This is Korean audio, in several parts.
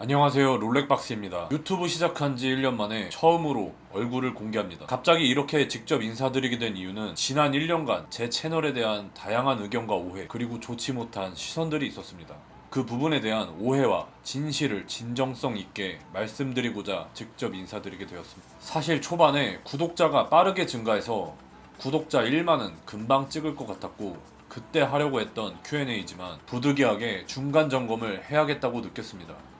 안녕하세요 롤렉박스입니다. 유튜브 시작한 지 1년 만에 처음으로 얼굴을 공개합니다. 갑자기 이렇게 직접 인사드리게 된 이유는 지난 1년간 제 채널에 대한 다양한 의견과 오해 그리고 좋지 못한 시선들이 있었습니다. 그 부분에 대한 오해와 진실을 진정성 있게 말씀드리고자 직접 인사드리게 되었습니다. 사실 초반에 구독자가 빠르게 증가해서 구독자 1만은 금방 찍을 것 같았고 그때 하려고 했던 Q&A지만 부득이하게 중간 점검을 해야겠다고 느꼈습니다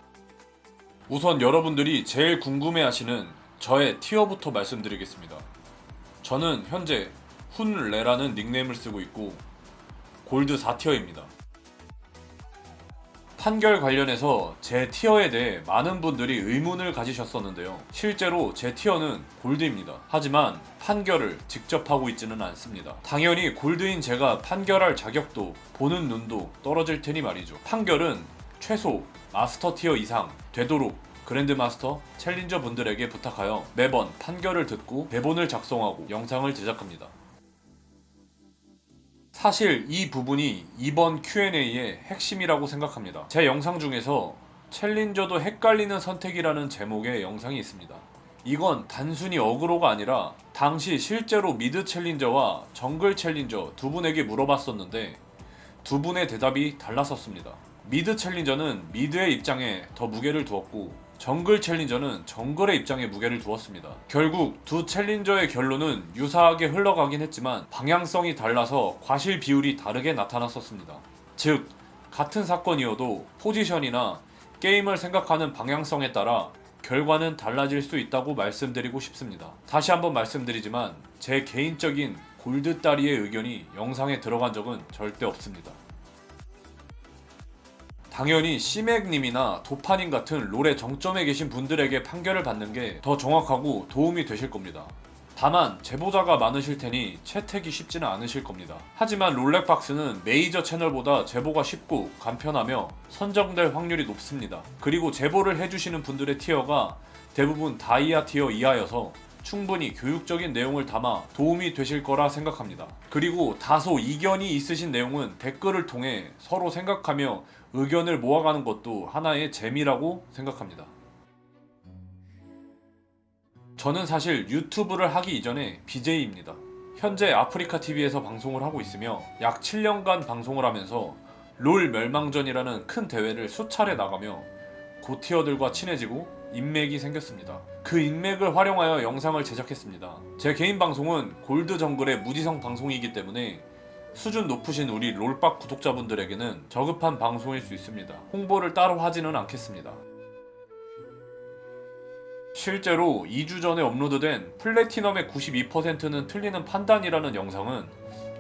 우선 여러분들이 제일 궁금해 하시는 저의 티어부터 말씀드리겠습니다. 저는 현재 훈레라는 닉네임을 쓰고 있고 골드 4티어입니다. 판결 관련해서 제 티어에 대해 많은 분들이 의문을 가지셨었는데요. 실제로 제 티어는 골드입니다. 하지만 판결을 직접 하고 있지는 않습니다. 당연히 골드인 제가 판결할 자격도 보는 눈도 떨어질 테니 말이죠. 판결은 최소 마스터 티어 이상 되도록 그랜드마스터 챌린저 분들에게 부탁하여 매번 판결을 듣고 대본을 작성하고 영상을 제작합니다. 사실 이 부분이 이번 Q&A의 핵심이라고 생각합니다. 제 영상 중에서 챌린저도 헷갈리는 선택이라는 제목의 영상이 있습니다. 이건 단순히 어그로가 아니라 당시 실제로 미드 챌린저와 정글 챌린저 두 분에게 물어봤었는데 두 분의 대답이 달랐었습니다. 미드 챌린저는 미드의 입장에 더 무게를 두었고 정글 챌린저는 정글의 입장에 무게를 두었습니다. 결국 두 챌린저의 결론은 유사하게 흘러가긴 했지만 방향성이 달라서 과실 비율이 다르게 나타났었습니다. 즉 같은 사건이어도 포지션이나 게임을 생각하는 방향성에 따라 결과는 달라질 수 있다고 말씀드리고 싶습니다. 다시 한번 말씀드리지만 제 개인적인 골드 따리의 의견이 영상에 들어간 적은 절대 없습니다. 당연히 시맥님이나 도파님 같은 롤의 정점에 계신 분들에게 판결을 받는 게 더 정확하고 도움이 되실 겁니다. 다만 제보자가 많으실 테니 채택이 쉽지는 않으실 겁니다. 하지만 롤렉박스는 메이저 채널보다 제보가 쉽고 간편하며 선정될 확률이 높습니다. 그리고 제보를 해주시는 분들의 티어가 대부분 다이아 티어 이하여서 충분히 교육적인 내용을 담아 도움이 되실 거라 생각합니다. 그리고 다소 이견이 있으신 내용은 댓글을 통해 서로 생각하며 의견을 모아가는 것도 하나의 재미라고 생각합니다. 저는 사실 유튜브를 하기 이전에 BJ입니다. 현재 아프리카 TV에서 방송을 하고 있으며 약 7년간 방송을 하면서 롤 멸망전이라는 큰 대회를 수차례 나가며 고티어들과 친해지고 인맥이 생겼습니다. 그 인맥을 활용하여 영상을 제작했습니다. 제 개인 방송은 골드 정글의 무지성 방송이기 때문에 수준 높으신 우리 롤박 구독자분들에게는 저급한 방송일 수 있습니다. 홍보를 따로 하지는 않겠습니다. 실제로 2주 전에 업로드된 플래티넘의 92%는 틀리는 판단이라는 영상은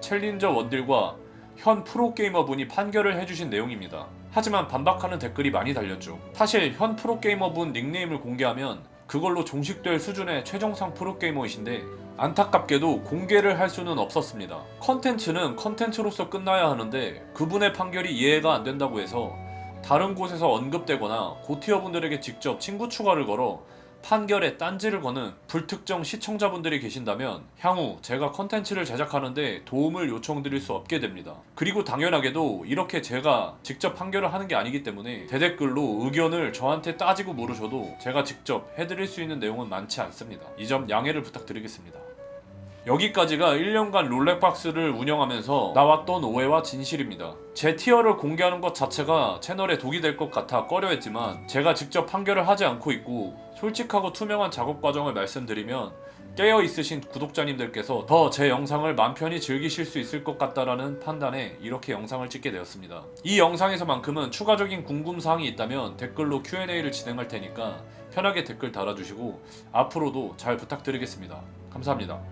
챌린저 원딜과 현 프로게이머 분이 판결을 해주신 내용입니다. 하지만 반박하는 댓글이 많이 달렸죠. 사실 현 프로게이머 분 닉네임을 공개하면 그걸로 종식될 수준의 최정상 프로게이머이신데 안타깝게도 공개를 할 수는 없었습니다. 컨텐츠는 컨텐츠로서 끝나야 하는데 그분의 판결이 이해가 안 된다고 해서 다른 곳에서 언급되거나 고티어 분들에게 직접 친구 추가를 걸어 판결에 딴지를 거는 불특정 시청자분들이 계신다면 향후 제가 컨텐츠를 제작하는데 도움을 요청드릴 수 없게 됩니다. 그리고 당연하게도 이렇게 제가 직접 판결을 하는 게 아니기 때문에 대댓글로 의견을 저한테 따지고 물으셔도 제가 직접 해드릴 수 있는 내용은 많지 않습니다. 이 점 양해를 부탁드리겠습니다. 여기까지가 1년간 롤렉박스를 운영하면서 나왔던 오해와 진실입니다. 제 티어를 공개하는 것 자체가 채널에 독이 될 것 같아 꺼려했지만 제가 직접 판결을 하지 않고 있고 솔직하고 투명한 작업 과정을 말씀드리면 깨어 있으신 구독자님들께서 더 제 영상을 맘 편히 즐기실 수 있을 것 같다라는 판단에 이렇게 영상을 찍게 되었습니다. 이 영상에서만큼은 추가적인 궁금 사항이 있다면 댓글로 Q&A를 진행할 테니까 편하게 댓글 달아주시고 앞으로도 잘 부탁드리겠습니다. 감사합니다.